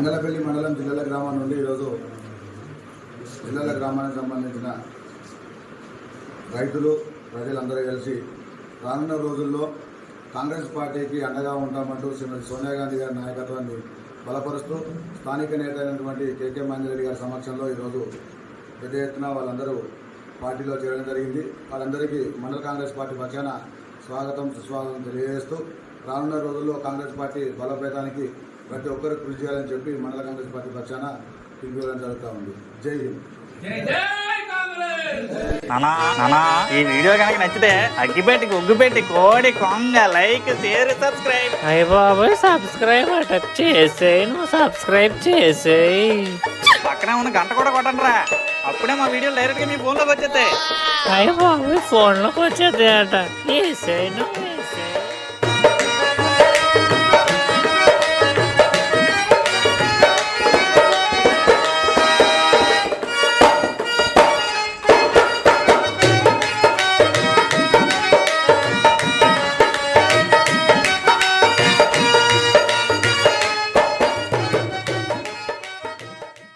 అన్నలపల్లి మండలం జిల్లల గ్రామం నుండి ఈరోజు జిల్లల గ్రామానికి సంబంధించిన రైతులు ప్రజలందరూ కలిసి రానున్న రోజుల్లో కాంగ్రెస్ పార్టీకి అండగా ఉంటామంటూ శ్రీమతి సోనియా గాంధీ గారి నాయకత్వాన్ని బలపరుస్తూ స్థానిక నేత అయినటువంటి కేకే మంజిరెడ్డి గారి సమక్షంలో ఈరోజు పెద్ద ఎత్తున వాళ్ళందరూ పార్టీలో చేరడం జరిగింది. వాళ్ళందరికీ మండల కాంగ్రెస్ పార్టీ పక్షాన స్వాగతం సుస్వాగతం తెలియజేస్తూ రానున్న రోజుల్లో కాంగ్రెస్ పార్టీ బలోపేతానికి ప్రతి ఒక్కరు కృషి చేయాలని చెప్పి మండల కాంగ్రెస్ పార్టీ పక్షాన పిలుపుకోవడం జరుగుతూ ఉంది. జై హింద్. నానా నానా ఈ వీడియో కనుక నచ్చితే అగ్గిపెట్టి ఉగ్గుపెట్టి కోడి కొంగ లైక్ షేర్ సబ్స్క్రైబ్. అయ్య బాబాయ్ సబ్స్క్రైబ్ అట చేసేయి నువ్వు సబ్స్క్రైబ్ చేసేయి. పక్కనే ఉన్న గంట కూడా కొట్టండి రా అప్పుడే మా వీడియో డైరెక్ట్గా మీ ఫోన్లోకి వచ్చేస్తాయి. అయ్య బాబాయ్ ఫోన్లోకి వచ్చేది అట వేసేయి నువ్వు.